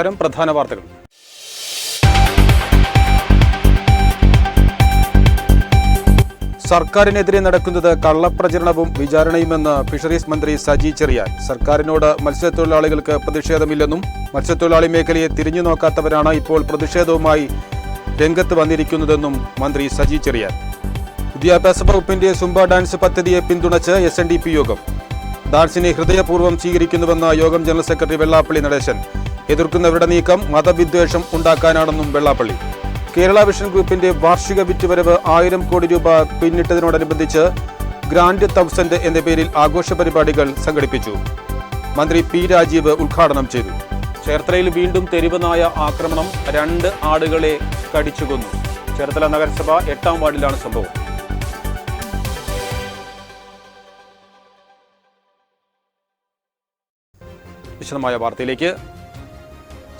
നമസ്കാരം. പ്രധാന വാർത്തകൾ. സർക്കാരിനെതിരെ നടക്കുന്നത് കള്ളപ്രചരണവും വിചാരണയുമെന്ന് ഫിഷറീസ് മന്ത്രി സജി ചെറിയാൻ. സർക്കാരിനോട് മത്സ്യത്തൊഴിലാളികൾക്ക് പ്രതിഷേധമില്ലെന്നും മത്സ്യത്തൊഴിലാളി മേഖലയെ തിരിഞ്ഞു നോക്കാത്തവരാണ് ഇപ്പോൾ പ്രതിഷേധവുമായി രംഗത്ത് വന്നിരിക്കുന്നതെന്നും മന്ത്രി സജി ചെറിയാൻ. വിദ്യാഭ്യാസ വകുപ്പിന്റെ സുംബ ഡാൻസ് പദ്ധതിയെ പിന്തുണച്ച് എസ് യോഗം. ഡാൻസിനെ ഹൃദയപൂർവം സ്വീകരിക്കുന്നുവെന്ന് യോഗം ജനറൽ സെക്രട്ടറി വെള്ളാപ്പള്ളി നടേശൻ. എതിർക്കുന്നവരുടെ നീക്കം മതവിദ്വേഷം ഉണ്ടാക്കാനാണെന്നും വെള്ളാപ്പള്ളി. കേരള വിഷൻ ഗ്രൂപ്പിന്റെ വാർഷിക വിറ്റുവരവ് ആയിരം കോടി രൂപ പിന്നിട്ടതിനോടനുബന്ധിച്ച് ഗ്രാൻഡ് തൗസൻഡ് എന്ന പേരിൽ ആഘോഷ പരിപാടികൾ സംഘടിപ്പിച്ചു. മന്ത്രി പി രാജീവ് ഉദ്ഘാടനം ചെയ്തു. ചേർത്തലയിൽ വീണ്ടും തെരുവ് നായ ആക്രമണം രണ്ട് ആടുകളെ കടിച്ചുകൊന്നു. ചേർത്തല നഗരസഭ എട്ടാം വാർഡിലാണ് സംഭവം. വിശദമായ വാർത്തയിലേക്ക്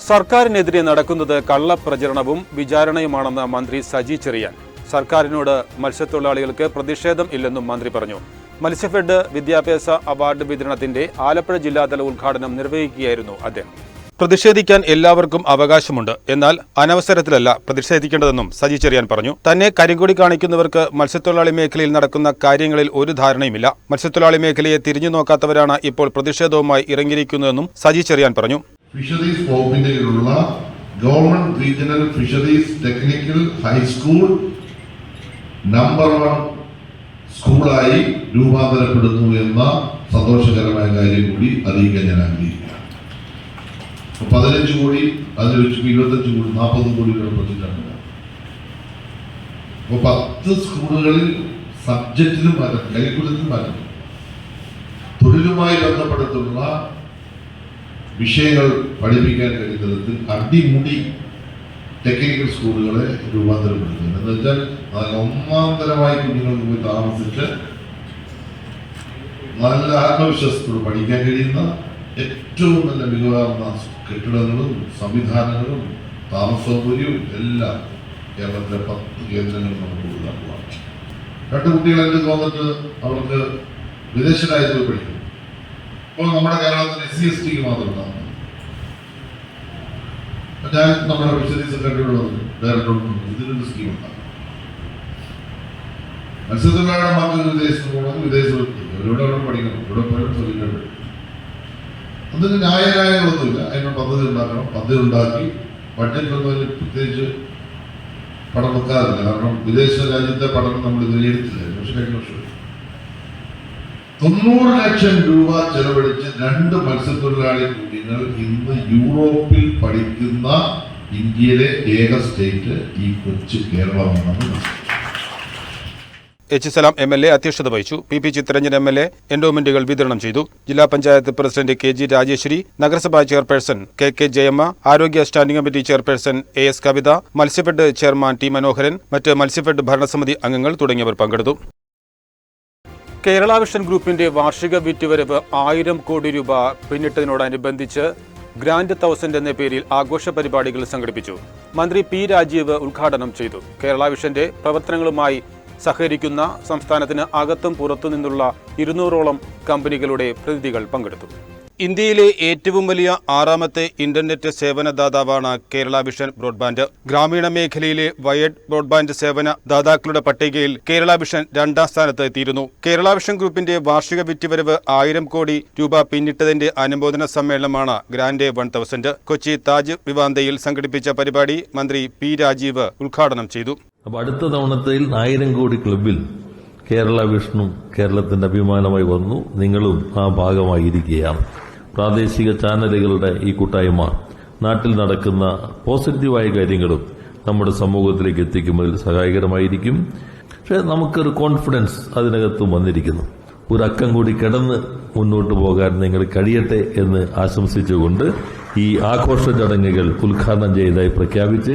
സർക്കാരിനെതിരെ നടക്കുന്നത് കള്ളപ്രചരണവും വിചാരണയുമാണെന്ന് മന്ത്രി സജി ചെറിയാൻ. സർക്കാരിനോട് മത്സ്യത്തൊഴിലാളികൾക്ക് പ്രതിഷേധം ഇല്ലെന്നും മന്ത്രി പറഞ്ഞു. മത്സ്യഫെഡ് വിദ്യാഭ്യാസ അവാർഡ് വിതരണത്തിന്റെ ആലപ്പുഴ ജില്ലാതല ഉദ്ഘാടനം നിർവഹിക്കുകയായിരുന്നു അദ്ദേഹം. പ്രതിഷേധിക്കാൻ എല്ലാവർക്കും അവകാശമുണ്ട്. എന്നാൽ അനവസരത്തിലല്ല പ്രതിഷേധിക്കേണ്ടതെന്നും സജി ചെറിയാൻ പറഞ്ഞു. തന്നെ കരിങ്കൊടി കാണിക്കുന്നവർക്ക് മത്സ്യത്തൊഴിലാളി മേഖലയിൽ നടക്കുന്ന കാര്യങ്ങളിൽ ഒരു ധാരണയുമില്ല. മത്സ്യത്തൊഴിലാളി മേഖലയെ തിരിഞ്ഞു നോക്കാത്തവരാണ് ഇപ്പോൾ പ്രതിഷേധവുമായി ഇറങ്ങിയിരിക്കുന്നതെന്നും സജി ചെറിയാൻ പറഞ്ഞു. ഫിഷറീസ് വകുപ്പിന്റെ കീഴിലുള്ള government regional fisheries technical high school number one സ്കൂളായി രൂപാന്തരപ്പെടുന്നു എന്ന സന്തോഷകരമായ കാര്യം കൂടി അറിയിക്കാൻ ഞാൻ ആഗ്രഹിക്കുകയാണ് പതിനഞ്ച് കോടി അതിൽ വെച്ച് ഇരുപത്തഞ്ച് കോടി നാൽപ്പത് കോടിയുടെ പ്രൊജക്റ്റാണ് അപ്പൊ പത്ത് സ്കൂളുകളിൽ സബ്ജക്റ്റിനും മാറ്റം കരിക്കുലത്തിനും മാറ്റം തൊഴിലുമായി ബന്ധപ്പെടുത്തുള്ള വിഷയങ്ങൾ പഠിപ്പിക്കാൻ കഴിയുന്ന തരത്തിൽ അടിമുടി ടെക്നിക്കൽ സ്കൂളുകളെ രൂപാന്തരപ്പെടുത്തുന്നത് എന്ന് വെച്ചാൽ ഒന്നാന്തരമായി കുഞ്ഞുങ്ങൾക്ക് പോയി താമസിച്ച് നല്ല ആത്മവിശ്വാസത്തോട് പഠിക്കാൻ കഴിയുന്ന ഏറ്റവും നല്ല മികവാർന്ന കെട്ടിടങ്ങളും സംവിധാനങ്ങളും താമസ സൗകര്യവും എല്ലാം കേരളത്തിലെ പത്ത് കേന്ദ്രങ്ങൾ നമുക്ക് ഉള്ളതാണ് രണ്ട് കുട്ടികൾ എന്ത് തോന്നിട്ട് അവർക്ക് വിദേശ പഠിക്കും ഇപ്പോൾ നമ്മുടെ കേരളത്തിൽ എസ് സി എസ് ടിക്ക് മാത്രമാണ് ഞാൻ നമ്മുടെ ഫിഷറി സെക്രട്ടറിയുള്ളത് ഡയറക്ടറോട് ഇതിനൊരു സ്കീം ഉണ്ടാകും മത്സ്യത്തൊഴിലാളിയുടെ മക്കൾക്ക് വിദേശത്ത് പോകണം വിദേശത്ത് ഇവിടെ അവിടെ പഠിക്കണം. ഇവിടെ പോലും ശ്രമിക്കണം അതിന് ന്യായകാര്യങ്ങളൊന്നുമില്ല അതിന് പദ്ധതി ഉണ്ടാക്കണം. പദ്ധതി ഉണ്ടാക്കി അതിന് പ്രത്യേകിച്ച് പണം വെക്കാറില്ല. കാരണം വിദേശ രാജ്യത്തെ പഠനം നമ്മൾ വിലയിരുത്തില്ല. പക്ഷേ കഴിഞ്ഞ വർഷം. തൊണ്ണൂറ് ലക്ഷം രൂപ ചെലവഴിച്ച് രണ്ട് മത്സ്യത്തൊഴിലാളി കുഞ്ഞുങ്ങൾ ഇന്ന് യൂറോപ്പിൽ പഠിക്കുന്ന ഇന്ത്യയിലെ ഏക സ്റ്റേറ്റ് ഈ കൊച്ചു കേരളമാണെന്ന്. H Salam M L A അധ്യക്ഷത വഹിച്ചു. P P Chitharanjan M L A എൻഡോമെന്റുകൾ വിതരണം ചെയ്തു. ജില്ലാ panchayat president K G Rajeshwari നഗരസഭാ ചെയർപേഴ്സൺ കെ കെ ജയമ്മ ആരോഗ്യ standing committee chairperson A S Kavitha Matsyafed chairman T Manoharan മറ്റ് മത്സ്യഫെഡ് ഭരണസമിതി അംഗങ്ങൾ തുടങ്ങിയവർ പങ്കെടുത്തു. കേരള വിഷൻ ഗ്രൂപ്പിന്റെ വാർഷിക വിറ്റുവരവ് ആയിരം കോടി രൂപ പിന്നിട്ടതിനോടനുബന്ധിച്ച് ഗ്രാൻഡ് തൗസൻഡ് എന്ന പേരിൽ ആഘോഷ പരിപാടികൾ സംഘടിപ്പിച്ചു. മന്ത്രി പി രാജീവ് ഉദ്ഘാടനം ചെയ്തു. കേരള വിഷന്റെ പ്രവർത്തനങ്ങളുമായി സഹകരിക്കുന്ന സംസ്ഥാനത്തിന് അകത്തും പുറത്തു നിന്നുള്ള ഇരുന്നൂറോളം കമ്പനികളുടെ പ്രതിനിധികൾ പങ്കെടുത്തു. ഇന്ത്യയിലെ ഏറ്റവും വലിയ ആറാമത്തെ ഇന്റർനെറ്റ് സേവനദാതാവാണ് കേരള വിഷൻ ബ്രോഡ്ബാൻഡ്. ഗ്രാമീണ മേഖലയിലെ വയർഡ് ബ്രോഡ്ബാൻഡ് സേവന ദാതാക്കളുടെ പട്ടികയിൽ കേരള വിഷൻ രണ്ടാം സ്ഥാനത്ത് എത്തിയിരുന്നു. കേരള വിഷൻ ഗ്രൂപ്പിന്റെ വാർഷിക വിറ്റുവരവ് ആയിരം കോടി രൂപ പിന്നിട്ടതിന്റെ അനുമോദന സമ്മേളനമാണ് grand one thousand. Kochi Taj വിവാന്തയിൽ സംഘടിപ്പിച്ച പരിപാടി മന്ത്രി പി രാജീവ് ഉദ്ഘാടനം ചെയ്തു. അടുത്ത തവണത്തിൽ ആയിരം കോടി ക്ലബിൽ കേരള വിഷ്ണു കേരളത്തിന്റെ അഭിമാനമായി വന്നു. നിങ്ങളും ആ ഭാഗമായിരിക്കുകയാണ്. പ്രാദേശിക ചാനലുകളുടെ ഈ കൂട്ടായ്മ നാട്ടിൽ നടക്കുന്ന പോസിറ്റീവായ കാര്യങ്ങളും നമ്മുടെ സമൂഹത്തിലേക്ക് എത്തിക്കുന്നതിൽ സഹായകരമായിരിക്കും. പക്ഷെ നമുക്കൊരു കോൺഫിഡൻസ് അതിനകത്ത് വന്നിരിക്കുന്നു. ഒരു അക്കം കൂടി കിടന്ന് മുന്നോട്ട് പോകാൻ നിങ്ങൾ കഴിയട്ടെ എന്ന് ആശംസിച്ചുകൊണ്ട് ഈ ആഘോഷ ചടങ്ങുകൾ ഉദ്ഘാടനം ചെയ്തതായി പ്രഖ്യാപിച്ച്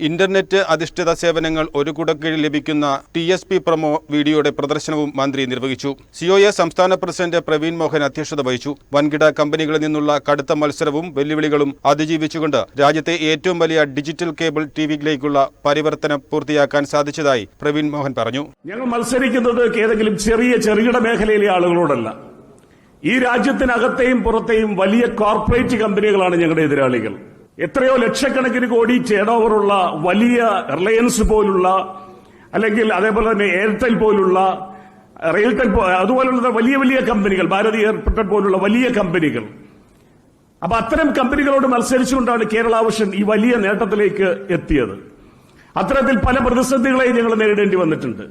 ഇന്റർനെറ്റ് അധിഷ്ഠിത സേവനങ്ങൾ ഒരു കുടക്കീഴിൽ ലഭിക്കുന്ന ടി എസ് പി പ്രൊമോ വീഡിയോയുടെ പ്രദർശനവും മന്ത്രി നിർവഹിച്ചു. സിഒഎ സംസ്ഥാന പ്രസിഡന്റ് പ്രവീൺ മോഹൻ അധ്യക്ഷത വഹിച്ചു. വൻകിട കമ്പനികളിൽ നിന്നുള്ള കടുത്ത മത്സരവും വെല്ലുവിളികളും അതിജീവിച്ചുകൊണ്ട് രാജ്യത്തെ ഏറ്റവും വലിയ ഡിജിറ്റൽ കേബിൾ ടിവിയിലേക്കുള്ള പരിവർത്തനം പൂർത്തിയാക്കാൻ സാധിച്ചതായി പ്രവീൺ മോഹൻ പറഞ്ഞു. ഞങ്ങൾ മത്സരിക്കുന്നത് ഏതെങ്കിലും ചെറിയ ചെറുകിട മേഖലയിലെ ആളുകളോടല്ല. ഈ രാജ്യത്തിനകത്തെയും പുറത്തെയും വലിയ കോർപ്പറേറ്റ് കമ്പനികളാണ് ഞങ്ങളുടെ എതിരാളികൾ. എത്രയോ ലക്ഷക്കണക്കിന് കോടി ചേടോവറുള്ള വലിയ റിലയൻസ് പോലുള്ള അല്ലെങ്കിൽ അതേപോലെ തന്നെ എയർടെൽ പോലുള്ള റെയിൽടെൽ അതുപോലുള്ള വലിയ വലിയ കമ്പനികൾ ഭാരതി എയർടെൽ പോലുള്ള വലിയ കമ്പനികൾ. അപ്പൊ അത്തരം കമ്പനികളോട് മത്സരിച്ചുകൊണ്ടാണ് കേരള വിഷൻ ഈ വലിയ നേട്ടത്തിലേക്ക് എത്തിയത്. അത്തരത്തിൽ പല പ്രതിസന്ധികളെയും ഞങ്ങൾ നേരിടേണ്ടി വന്നിട്ടുണ്ട്.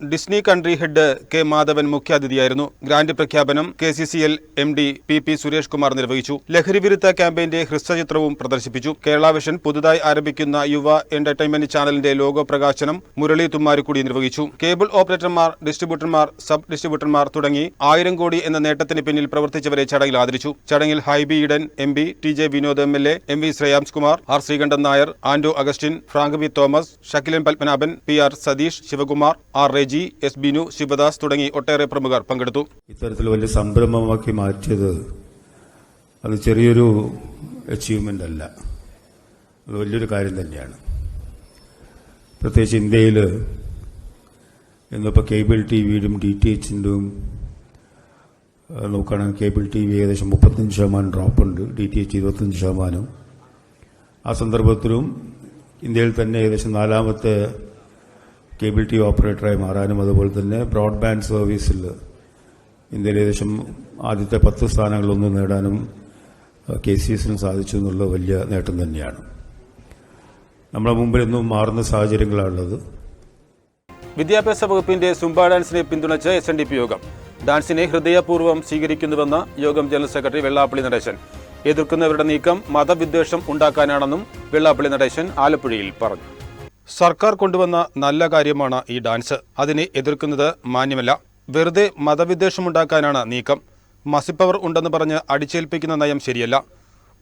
Disney country head K Madhavan മുഖ്യാതിഥിയായിരുന്നു. Grant പ്രഖ്യാപനം K C C L M D P P Suresh Kumar നിർവഹിച്ചു. ലഹരി വിരുദ്ധ ക്യാമ്പയിന്റെ ഹ്രസ്വചിത്രവും പ്രദർശിപ്പിച്ചു. കേരള വിഷൻ പുതുതായി ആരംഭിക്കുന്ന യുവ എന്റർടൈൻമെന്റ് ചാനലിന്റെ ലോഗോ പ്രകാശനം മുരളി തുമ്മാരുക്കുടി നിർവഹിച്ചു. കേബിൾ ഓപ്പറേറ്റർമാർ ഡിസ്ട്രിബ്യൂട്ടർമാർ സബ് ഡിസ്ട്രിബ്യൂട്ടർമാർ തുടങ്ങി ആയിരം കോടി എന്ന നേട്ടത്തിന് പിന്നിൽ പ്രവർത്തിച്ചവരെ ചടങ്ങിൽ ആദരിച്ചു. ചടങ്ങിൽ Hibi Eden M P T J Vinod M L A M V Shreyams Kumar R Sreekantan Nair Anto Augustine Frank V Thomas Shakkilan Padmanabhan P R Satheesh Sivakumar R Reji S Binu Sivadas തുടങ്ങി ഒട്ടേറെ പ്രമുഖർ പങ്കെടുത്തു. ഇത്തരത്തിൽ വലിയ സംരംഭമാക്കി മാറ്റിയത് അത് ചെറിയൊരു achievement അല്ല. അത് വലിയൊരു കാര്യം തന്നെയാണ്. പ്രത്യേകിച്ച് ഇന്ത്യയിൽ ഇന്നിപ്പോൾ കേബിൾ ടി വിയിലും ഡി ടി എച്ചിന്റെയും നോക്കുകയാണെങ്കിൽ കേബിൾ ടി വി ഏകദേശം മുപ്പത്തഞ്ച് ശതമാനം ഡ്രോപ്പുണ്ട്. ഡി ടി എച്ച് ഇരുപത്തഞ്ച് ശതമാനം. ആ സന്ദർഭത്തിലും ഇന്ത്യയിൽ തന്നെ ഏകദേശം നാലാമത്തെ കേബിൾ ടി വി ഓപ്പറേറ്ററായി മാറാനും അതുപോലെ തന്നെ ബ്രോഡ്ബാൻഡ് സർവീസിൽ ഇന്ത്യയിൽ ഏകദേശം ആദ്യത്തെ പത്ത് സ്ഥാനങ്ങളൊന്നും നേടാനും കെ സി എസിന് സാധിച്ചു എന്നുള്ള വലിയ നേട്ടം തന്നെയാണ്. നമ്മുടെ മുമ്പിൽ ഇന്നും മാറുന്ന സാഹചര്യങ്ങളാണുള്ളത്. വിദ്യാഭ്യാസ വകുപ്പിന്റെ സുംബ ഡാൻസിനെ പിന്തുണച്ച എസ് എൻ ഡി പി യോഗം. ഡാൻസിനെ ഹൃദയപൂർവം സ്വീകരിക്കുന്നുവെന്ന് യോഗം ജനറൽ സെക്രട്ടറി വെള്ളാപ്പള്ളി നടേശൻ. എതിർക്കുന്നവരുടെ നീക്കം മതവിദ്വേഷം ഉണ്ടാക്കാനാണെന്നും വെള്ളാപ്പള്ളി നടേശൻ ആലപ്പുഴയിൽ പറഞ്ഞു. സർക്കാർ കൊണ്ടുവന്ന നല്ല കാര്യമാണ് ഈ ഡാൻസ്. അതിനെ എതിർക്കുന്നത് മാന്യമല്ല. വെറുതെ മതവിദ്വേഷമുണ്ടാക്കാനാണ് നീക്കം. മസിപ്പവർ ഉണ്ടെന്ന് പറഞ്ഞ് അടിച്ചേൽപ്പിക്കുന്ന നയം ശരിയല്ല.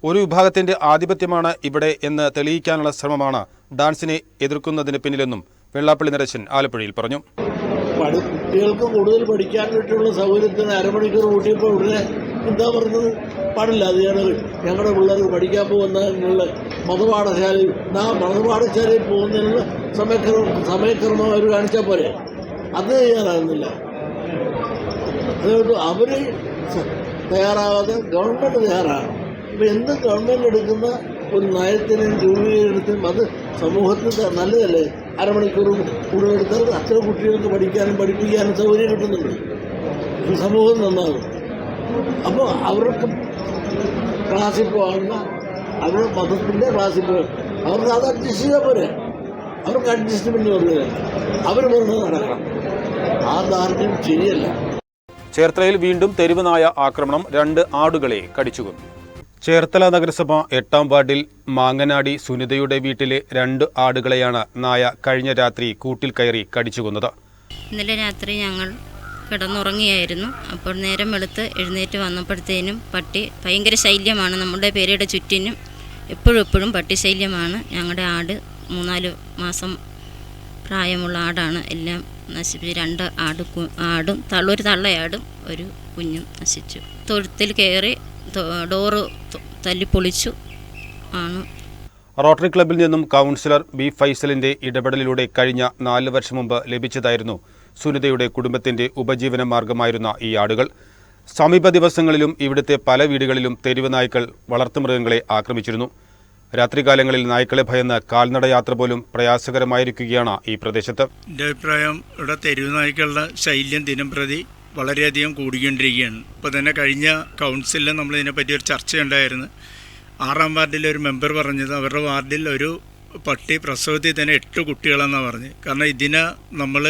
ഒരു വിഭാഗത്തിന്റെ ആധിപത്യമാണ് ഇവിടെ എന്ന് തെളിയിക്കാനുള്ള ശ്രമമാണ് ഡാൻസിനെ എതിർക്കുന്നതിന് പിന്നിലെന്നും വെള്ളാപ്പള്ളി നരശൻ ആലപ്പുഴയിൽ പറഞ്ഞു. കുട്ടികൾക്ക് കൂടുതൽ പഠിക്കാൻ വേണ്ടിയുള്ള സൗകര്യത്തിന് അരമണിക്കൂർ കൂട്ടിയപ്പോൾ ഉടനെ എന്താ പറഞ്ഞത് പാടില്ല അത് ഞങ്ങൾ ഞങ്ങളുടെ പിള്ളേർ പഠിക്കാൻ പോകുന്നതിനുള്ള മതപാഠശാലയിൽ ആ മതപാഠശാലയിൽ പോകുന്നതിനുള്ള സമയക്രമം സമയക്രമം അവർ കാണിച്ചാൽ പോരെ? അത് തയ്യാറാകുന്നില്ല. അതുകൊണ്ട് അവർ തയ്യാറാവാതെ ഗവൺമെന്റ് തയ്യാറാകണം. ഇപ്പം എന്ത് ഗവൺമെന്റ് എടുക്കുന്ന ഒരു നയത്തിനും രൂപീകരണത്തിനും അത് സമൂഹത്തിൽ ത- നല്ലതല്ലേ? അരമണിക്കൂർ കൂടുതൽ എടുത്താൽ അത്ര കുട്ടികൾക്ക് പഠിക്കാനും പഠിപ്പിക്കാനും സൗകര്യം കിട്ടുന്നുണ്ട്. സമൂഹം നന്നാകും. അപ്പോൾ അവർക്ക് ക്ലാസ്സിൽ പോകുന്ന അവരുടെ മതത്തിന്റെ ക്ലാസ്സിൽ പോകും അവർക്ക് അത് അഡ്ജസ്റ്റ് ചെയ്താൽ പോരെ. അവർക്ക് അഡ്ജസ്റ്റ്മെന്റ് പറഞ്ഞില്ല അവർ പറഞ്ഞത് നടക്കണം. ആ ദാർഢ്യം ശരിയല്ല. ചേർത്തലയിൽ വീണ്ടും തെരുവ് നായ ആക്രമണം രണ്ട് ആടുകളെ കടിച്ചുകൊന്നു. ചേർത്തല നഗരസഭ എട്ടാം വാർഡിൽ മാങ്ങനാടി സുനിതയുടെ വീട്ടിലെ രണ്ട് ആടുകളെയാണ് നായ കഴിഞ്ഞ രാത്രി കൂട്ടിൽ കയറി കടിച്ചുകൊന്നത്. ഇന്നലെ രാത്രി ഞങ്ങൾ കിടന്നുറങ്ങിയായിരുന്നു. അപ്പോൾ നേരം വെളുത്ത് എഴുന്നേറ്റ് വന്നപ്പോഴത്തേനും പട്ടി ഭയങ്കര ശല്യമാണ്. നമ്മുടെ പേരയുടെ ചുറ്റിനും എപ്പോഴും എപ്പോഴും പട്ടി ശല്യമാണ്. ഞങ്ങളുടെ ആട് മൂന്നാൽ മാസം പ്രായമുള്ള ആടാണ്. എല്ലാം നശിപ്പിച്ച് രണ്ട് ആട് ആടും തള്ള ഒരു തള്ളയാടും ഒരു കുഞ്ഞും നശിച്ചു. തൊഴുത്തിൽ കയറി ഡോറ് തല്ലിപ്പൊളിച്ചു ആണ്. റോട്ടറി ക്ലബിൽ നിന്നും കൗൺസിലർ ബി ഫൈസലിന്റെ ഇടപെടലിലൂടെ കഴിഞ്ഞ നാല് വർഷം മുമ്പ് ലഭിച്ചതായിരുന്നു സുനിതയുടെ കുടുംബത്തിന്റെ ഉപജീവന മാർഗമായിരുന്ന ഈ ആടുകൾ സമീപ ദിവസങ്ങളിലും ഇവിടുത്തെ പല വീടുകളിലും തെരുവ് നായ്ക്കൾ വളർത്തുമൃഗങ്ങളെ ആക്രമിച്ചിരുന്നു. രാത്രികാലങ്ങളിൽ നായ്ക്കളെ ഭയന്ന് കാൽനട യാത്ര പോലും പ്രയാസകരമായിരിക്കുകയാണ് ഈ പ്രദേശത്ത്. എന്റെ അഭിപ്രായം ഇവിടെ തെരുവ് നായ്ക്കളുടെ ശൈല്യം ദിനം പ്രതി വളരെയധികം കൂടിക്കൊണ്ടിരിക്കുകയാണ്. ഇപ്പോൾ തന്നെ കഴിഞ്ഞ കൗൺസിലിൽ നമ്മൾ ഇതിനെപ്പറ്റി ഒരു ചർച്ചയുണ്ടായിരുന്നു. ആറാം വാർഡിലെ ഒരു മെമ്പർ പറഞ്ഞത് അവരുടെ വാർഡിൽ ഒരു പട്ടി പ്രസവത്തിൽ തന്നെ എട്ട് കുട്ടികളെന്നാണ് പറഞ്ഞത്. കാരണം ഇതിനെ നമ്മൾ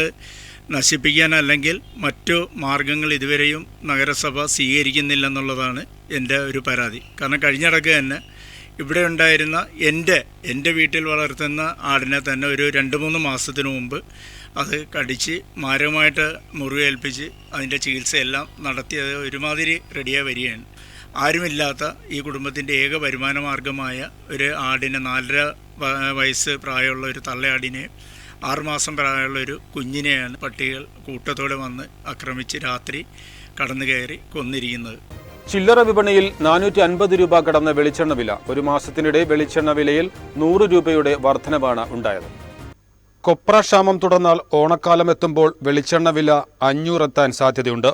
നശിപ്പിക്കാൻ അല്ലെങ്കിൽ മറ്റു മാർഗങ്ങൾ ഇതുവരെയും നഗരസഭ സ്വീകരിക്കുന്നില്ലെന്നുള്ളതാണ് എന്റെ ഒരു പരാതി. കാരണം കഴിഞ്ഞിടക്ക് തന്നെ ഇവിടെ ഉണ്ടായിരുന്ന എന്റെ എന്റെ വീട്ടിൽ വളർത്തുന്ന ആടിനെ തന്നെ ഒരു രണ്ട് മൂന്ന് മാസത്തിന് മുമ്പ് അത് കടിച്ച് മാരകമായിട്ട് മുറിവേൽപ്പിച്ച് അതിന്റെ ചികിത്സയെല്ലാം നടത്തിയത് ഒരുമാതിരി റെഡിയായി വരികയാണ്. ആരുമില്ലാത്ത ഈ കുടുംബത്തിന്റെ ഏക വരുമാന മാർഗമായ ഒരു ആടിനെ നാലര വയസ്സ് പ്രായമുള്ള ഒരു തള്ളയാടിനെ ആറുമാസം പ്രായമുള്ള ഒരു കുഞ്ഞിനെയാണ് പട്ടികൾ കൂട്ടത്തോടെ വന്ന് ആക്രമിച്ച് രാത്രി കടന്നു കയറി കൊന്നിരിക്കുന്നത്. ചില്ലറ വിപണിയിൽ നാനൂറ്റി അൻപത് രൂപ കടന്ന വെളിച്ചെണ്ണ വില. ഒരു മാസത്തിനിടെ വെളിച്ചെണ്ണ വിലയിൽ നൂറ് രൂപയുടെ വർധനവാണ് ഉണ്ടായത്. കൊപ്ര ക്ഷാമം തുടർന്നാൽ ഓണക്കാലം എത്തുമ്പോൾ വെളിച്ചെണ്ണ വില അഞ്ഞൂറെത്താൻ സാധ്യതയുണ്ട്.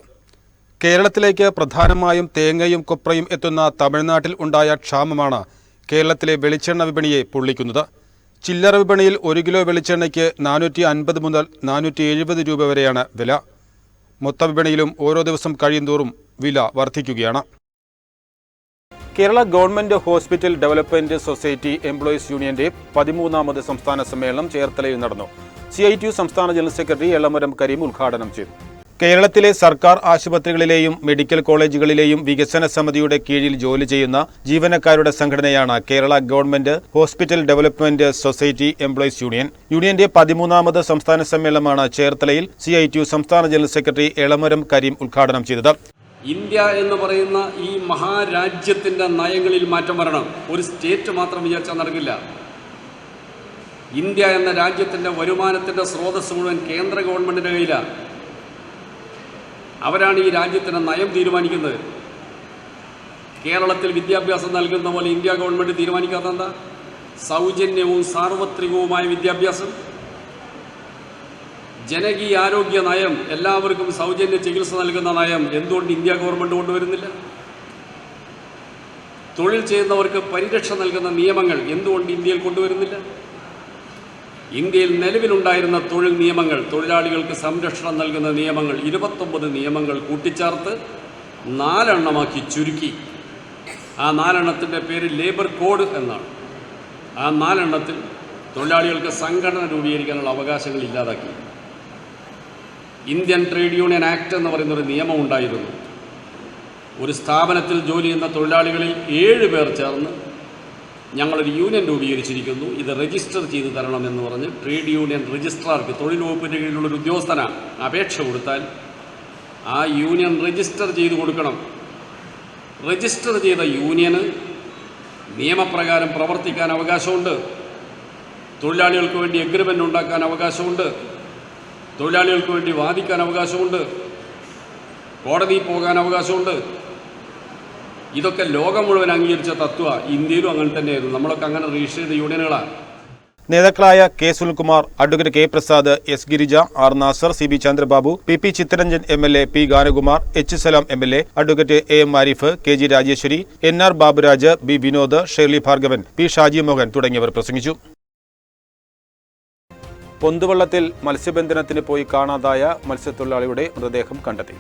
കേരളത്തിലേക്ക് പ്രധാനമായും തേങ്ങയും കൊപ്രയും എത്തുന്ന തമിഴ്നാട്ടിൽ ഉണ്ടായ ക്ഷാമമാണ് കേരളത്തിലെ വെളിച്ചെണ്ണ വിപണിയെ പൊള്ളിക്കുന്നത്. ചില്ലറ വിപണിയിൽ ഒരു കിലോ വെളിച്ചെണ്ണയ്ക്ക് നാനൂറ്റി അൻപത് മുതൽ നാനൂറ്റി എഴുപത് രൂപ വരെയാണ് വില. മൊത്ത വിപണിയിലും ഓരോ ദിവസം കഴിയുന്തോറും വില വർദ്ധിക്കുകയാണ്. Kerala government hospital development society employees യൂണിയന്റെ പതിമൂന്നാമത് സംസ്ഥാന സമ്മേളനം ചേർത്തലയിൽ നടന്നു. സി സംസ്ഥാന ജനറൽ സെക്രട്ടറി എളമരം കരീം ഉദ്ഘാടനം ചെയ്തു. കേരളത്തിലെ സർക്കാർ ആശുപത്രികളിലെയും മെഡിക്കൽ കോളേജുകളിലെയും വികസന സമിതിയുടെ കീഴിൽ ജോലി ചെയ്യുന്ന ജീവനക്കാരുടെ സംഘടനയാണ് Kerala government hospital development society employees union. യൂണിയന്റെ പതിമൂന്നാമത് സംസ്ഥാന സമ്മേളനമാണ് ചേർത്തലയിൽ സി ഐ ടി യു സംസ്ഥാന ജനറൽ സെക്രട്ടറി എളമരം കരീം ഉദ്ഘാടനം ചെയ്തത്. ഇന്ത്യ എന്ന് പറയുന്ന ഈ മഹാരാജ്യത്തിന്റെ നയങ്ങളിൽ മാറ്റം വരണം. ഒരു സ്റ്റേറ്റ് മാത്രം വിചാരിച്ചാൽ നടക്കില്ല. ഇന്ത്യ എന്ന രാജ്യത്തിന്റെ വരുമാനത്തിന്റെ സ്രോതസ് മുഴുവൻ കേന്ദ്ര ഗവൺമെന്റിന്റെ കയ്യിലാണ്. അവരാണ് ഈ രാജ്യത്തിന് നയം തീരുമാനിക്കുന്നത്. കേരളത്തിൽ വിദ്യാഭ്യാസം നൽകുന്ന പോലെ ഇന്ത്യ ഗവൺമെന്റ് തീരുമാനിക്കാത്ത എന്താ? സൗജന്യവും സാർവത്രികവുമായ വിദ്യാഭ്യാസം. ജനകീയ ആരോഗ്യ നയം എല്ലാവർക്കും സൗജന്യ ചികിത്സ നൽകുന്ന നയം എന്തുകൊണ്ട് ഇന്ത്യ ഗവൺമെന്റ് കൊണ്ടുവരുന്നില്ല? തൊഴിൽ ചെയ്യുന്നവർക്ക് പരിരക്ഷ നൽകുന്ന നിയമങ്ങൾ എന്തുകൊണ്ട് ഇന്ത്യയിൽ കൊണ്ടുവരുന്നില്ല? ഇന്ത്യയിൽ നിലവിലുണ്ടായിരുന്ന തൊഴിൽ നിയമങ്ങൾ തൊഴിലാളികൾക്ക് സംരക്ഷണം നൽകുന്ന നിയമങ്ങൾ ഇരുപത്തൊമ്പത് നിയമങ്ങൾ കൂട്ടിച്ചേർത്ത് നാലെണ്ണമാക്കി ചുരുക്കി. ആ നാലെണ്ണത്തിന്റെ പേര് ലേബർ കോഡ് എന്നാണ്. ആ നാലെണ്ണത്തിൽ തൊഴിലാളികൾക്ക് സംഘടന രൂപീകരിക്കാനുള്ള അവകാശങ്ങൾ ഇല്ലാതാക്കി. ഇന്ത്യൻ ട്രേഡ് യൂണിയൻ ആക്ട് എന്ന് പറയുന്നൊരു നിയമം ഉണ്ടായിരുന്നു. ഒരു സ്ഥാപനത്തിൽ ജോലി ചെയ്യുന്ന തൊഴിലാളികളിൽ ഏഴ് പേർ ചേർന്ന് ഞങ്ങളൊരു യൂണിയൻ രൂപീകരിച്ചിരിക്കുന്നു. ഇത് രജിസ്റ്റർ ചെയ്ത് തരണമെന്ന് പറഞ്ഞ് ട്രേഡ് യൂണിയൻ രജിസ്ട്രാർക്ക് തൊഴിൽ വകുപ്പിന്റെ കീഴിലുള്ളൊരു ഉദ്യോഗസ്ഥനാണ് അപേക്ഷ കൊടുത്താൽ ആ യൂണിയൻ രജിസ്റ്റർ ചെയ്ത് കൊടുക്കണം. രജിസ്റ്റർ ചെയ്ത യൂണിയന് നിയമപ്രകാരം പ്രവർത്തിക്കാൻ അവകാശമുണ്ട്. തൊഴിലാളികൾക്ക് വേണ്ടി എഗ്രിമെന്റ് ഉണ്ടാക്കാൻ അവകാശമുണ്ട്. തൊഴിലാളികൾക്ക് വേണ്ടി വാദിക്കാൻ അവകാശമുണ്ട്. കോടതിയിൽ പോകാൻ അവകാശമുണ്ട്. ഇതൊക്കെ ലോകം മുഴുവൻ അംഗീകരിച്ച തത്വ. ഇന്ത്യയിലും അങ്ങനെ തന്നെയായിരുന്നു. നമ്മളൊക്കെ അങ്ങനെ രജിസ്റ്റർ ചെയ്ത യൂണിയനുകളാണ്. നേതാക്കളായ K Sunilkumar advocate K Prasad S Girija R Nasar C B Chandrababu P P Chitharanjan M L A P Ganakumar H Salam M L A advocate A M Arif K G Rajeshwari N R Baburaj B Vinod Shirley Bhargavan P Shaji Mohan തുടങ്ങിയവർ പ്രസംഗിച്ചു. പൊന്തുവള്ളത്തിൽ മത്സ്യബന്ധനത്തിന് പോയി കാണാതായ മത്സ്യത്തൊഴിലാളിയുടെ മൃതദേഹം കണ്ടെത്തി.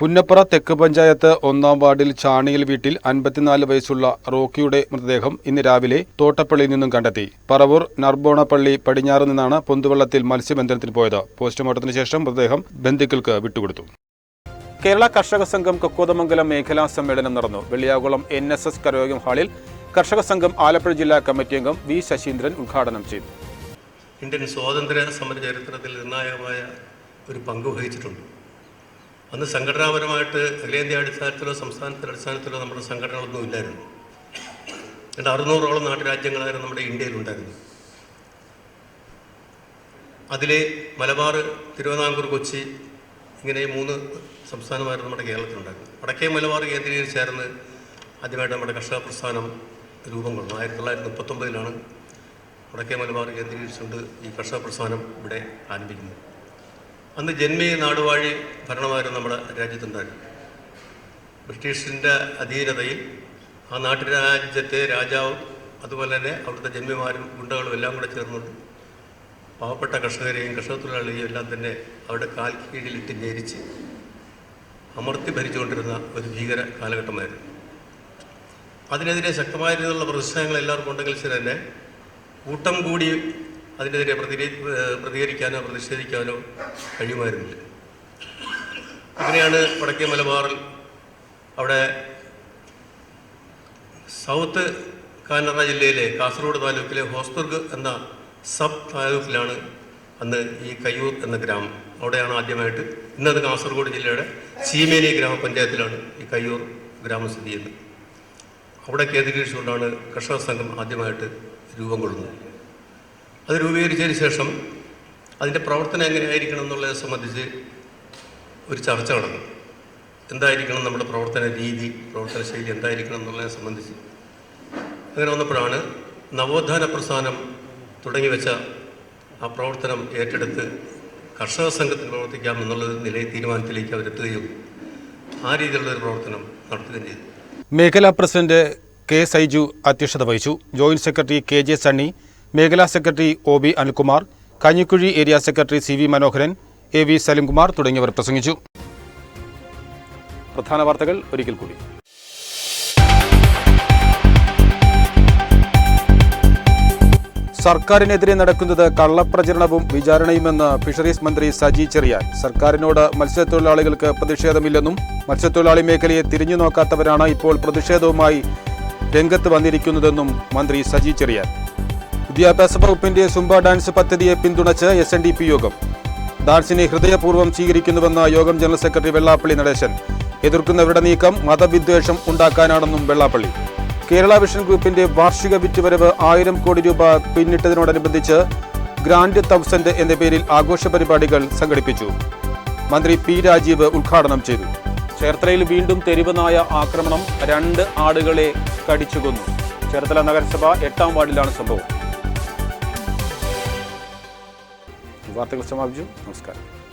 പുന്നപ്പുറ തെക്ക് പഞ്ചായത്ത് ഒന്നാം വാർഡിൽ ചാണിയിൽ വീട്ടിൽ അൻപത്തിനാല് വയസ്സുള്ള റോക്കിയുടെ മൃതദേഹം ഇന്ന് രാവിലെ തോട്ടപ്പള്ളിയിൽ നിന്നും കണ്ടെത്തി. പറവൂർ നർബോണപ്പള്ളി പടിഞ്ഞാറ് നിന്നാണ് പൊന്തുവള്ളത്തിൽ മത്സ്യബന്ധനത്തിന് പോയത്. പോസ്റ്റ്മോർട്ടത്തിന് ശേഷം മൃതദേഹം ബന്ധുക്കൾക്ക് വിട്ടുകൊടുത്തു. കേരള കർഷക സംഘം കൊക്കോതമംഗലം മേഖലാ സമ്മേളനം നടന്നു. വെള്ളിയാകുളം എൻ എസ് എസ് കരോഗ്യം ഹാളിൽ കർഷക സംഘം ആലപ്പുഴ ജില്ലാ കമ്മിറ്റി അംഗം വി ശശീന്ദ്രൻ ഉദ്ഘാടനം ചെയ്തു. ഇന്ത്യൻ സ്വാതന്ത്ര്യ സമര ചരിത്രത്തിൽ നിർണായകമായ ഒരു പങ്ക് വഹിച്ചിട്ടുണ്ട്. അന്ന് സംഘടനാപരമായിട്ട് അഖിലേന്ത്യാ അടിസ്ഥാനത്തിലോ സംസ്ഥാനത്തിന്റെ അടിസ്ഥാനത്തിലോ നമ്മുടെ സംഘടനകളൊന്നും ഇല്ലായിരുന്നു. രണ്ട് അറുന്നൂറോളം നാട്ടുരാജ്യങ്ങളായിരുന്നു നമ്മുടെ ഇന്ത്യയിലുണ്ടായിരുന്നു അതിലെ മലബാർ തിരുവിതാംകൂർ കൊച്ചി ഇങ്ങനെ മൂന്ന് സംസ്ഥാനമായിരുന്നു നമ്മുടെ കേരളത്തിലുണ്ടായിരുന്നു വടക്കേ മലബാർ കേന്ദ്രീകരിച്ചായിരുന്നു ആദ്യമായിട്ട് നമ്മുടെ കർഷക പ്രസ്ഥാനം രൂപം കൊള്ളുന്നത് ആയിരത്തി തൊള്ളായിരത്തി മുപ്പത്തൊമ്പതിലാണ് വടക്കേ മലബാർ കേന്ദ്രീകരിച്ചുകൊണ്ട് ഈ കർഷക പ്രസ്ഥാനം ഇവിടെ ആരംഭിക്കുന്നത്. അന്ന് ജന്മീയ നാടുവാഴി ഭരണമായിരുന്നു നമ്മുടെ രാജ്യത്തുണ്ടായിരുന്നു ബ്രിട്ടീഷിന്റെ അധീനതയിൽ ആ നാട്ടുരാജ്യത്തെ രാജാവും അതുപോലെ തന്നെ അവിടുത്തെ ജന്മിമാരും ഗുണ്ടകളും എല്ലാം കൂടെ ചേർന്നുകൊണ്ട് പാവപ്പെട്ട കർഷകരെയും കർഷക തൊഴിലാളികളെയും എല്ലാം തന്നെ അവരുടെ കാൽ കീഴിലിട്ട് ഞെരിച്ച് അമർത്തി ഭരിച്ചുകൊണ്ടിരുന്ന ഒരു ഭീകര കാലഘട്ടമായിരുന്നു. അതിനെതിരെ ശക്തമായ രീതിയിലുള്ള പ്രതിഷേധങ്ങൾ എല്ലാവർക്കും ഉണ്ടെങ്കിൽ തന്നെ. കൂട്ടം കൂടി അതിനെതിരെ പ്രതിരി പ്രതികരിക്കാനോ പ്രതിഷേധിക്കാനോ കഴിയുമായിരുന്നില്ല. അങ്ങനെയാണ് വടക്കേ മലബാറിൽ അവിടെ സൗത്ത് കാനറ ജില്ലയിലെ കാസർഗോഡ് താലൂക്കിലെ ഹോസ്ദുർഗ് എന്ന സബ് താലൂക്കിലാണ് അന്ന് ഈ കയ്യൂർ എന്ന ഗ്രാമം. അവിടെയാണ് ആദ്യമായിട്ട് ഇന്നത് കാസർഗോഡ് ജില്ലയുടെ ചീമേനി ഗ്രാമപഞ്ചായത്തിലാണ് ഈ കയ്യൂർ ഗ്രാമം സ്ഥിതി ചെയ്യുന്നത്. അവിടെ കേന്ദ്രീകരിച്ചുകൊണ്ടാണ് കർഷക സംഘം ആദ്യമായിട്ട് രൂപം കൊള്ളുന്നത്. അത് രൂപീകരിച്ചതിന് ശേഷം അതിന്റെ പ്രവർത്തനം എങ്ങനെയായിരിക്കണം എന്നുള്ളതിനെ സംബന്ധിച്ച് ഒരു ചർച്ച നടന്നു. എന്തായിരിക്കണം നമ്മുടെ പ്രവർത്തന രീതി പ്രവർത്തന ശൈലി എന്തായിരിക്കണം എന്നുള്ളതിനെ സംബന്ധിച്ച്. അങ്ങനെ വന്നപ്പോഴാണ് നവോത്ഥാന പ്രസ്ഥാനം തുടങ്ങി വെച്ച ആ പ്രവർത്തനം ഏറ്റെടുത്ത് കർഷക സംഘത്തിൽ പ്രവർത്തിക്കാം എന്നുള്ള നിലയിൽ തീരുമാനത്തിലേക്ക് അവരെത്തുകയും ആ രീതിയിലുള്ള ഒരു പ്രവർത്തനം നടത്തുകയും ചെയ്തു. മേഖലാ പ്രസിഡന്റ് കെ സൈജു അധ്യക്ഷത വഹിച്ചു. Joint secretary K J Sunny മേഖലാ secretary O B Anilkumar Kanjikuzhi area secretary C V Manoharan A V Salimkumar തുടങ്ങിയവർ പ്രസംഗിച്ചു. പ്രധാന വാർത്തകൾ ഒരിക്കൽ കൂടി. സർക്കാരിനെതിരെ നടക്കുന്നത് കള്ളപ്രചരണവും വിചാരണയുമെന്ന് ഫിഷറീസ് മന്ത്രി സജി ചെറിയാൻ. സർക്കാരിനോട് മത്സ്യത്തൊഴിലാളികൾക്ക് പ്രതിഷേധമില്ലെന്നും മത്സ്യത്തൊഴിലാളി മേഖലയെ തിരിഞ്ഞു നോക്കാത്തവരാണ് ഇപ്പോൾ പ്രതിഷേധവുമായി രംഗത്ത് വന്നിരിക്കുന്നതെന്നും മന്ത്രി സജി ചെറിയാൻ. വിദ്യാഭ്യാസ വകുപ്പിന്റെ സുംബ ഡാൻസ് പദ്ധതിയെ പിന്തുണച്ച് എസ് എൻ ഡി പി യോഗം. ഡാൻസിനെ ഹൃദയപൂർവം സ്വീകരിക്കുന്നുവെന്ന് യോഗം ജനറൽ സെക്രട്ടറി വെള്ളാപ്പള്ളി നടേശൻ. എതിർക്കുന്നവരുടെ നീക്കം മതവിദ്വേഷം ഉണ്ടാക്കാനാണെന്നും വെള്ളാപ്പള്ളി. കേരള വിഷൻ ഗ്രൂപ്പിന്റെ വാർഷിക വിറ്റുവരവ് ആയിരം കോടി രൂപ പിന്നിട്ടതിനോടനുബന്ധിച്ച് ഗ്രാൻഡ് തൗസൻഡ് എന്ന പേരിൽ ആഘോഷ പരിപാടികൾ സംഘടിപ്പിച്ചു. മന്ത്രി പി രാജീവ് ഉദ്ഘാടനം ചെയ്തു. ചേർത്തലയിൽ വീണ്ടും തെരുവനായ ആക്രമണം രണ്ട് ആടുകളെ കടിച്ചുകൊന്നു. ചേർത്തല നഗരസഭ എട്ടാം വാർഡിലാണ് സംഭവം. വാർത്തകൾ സമാപിച്ചു നമസ്കാരം.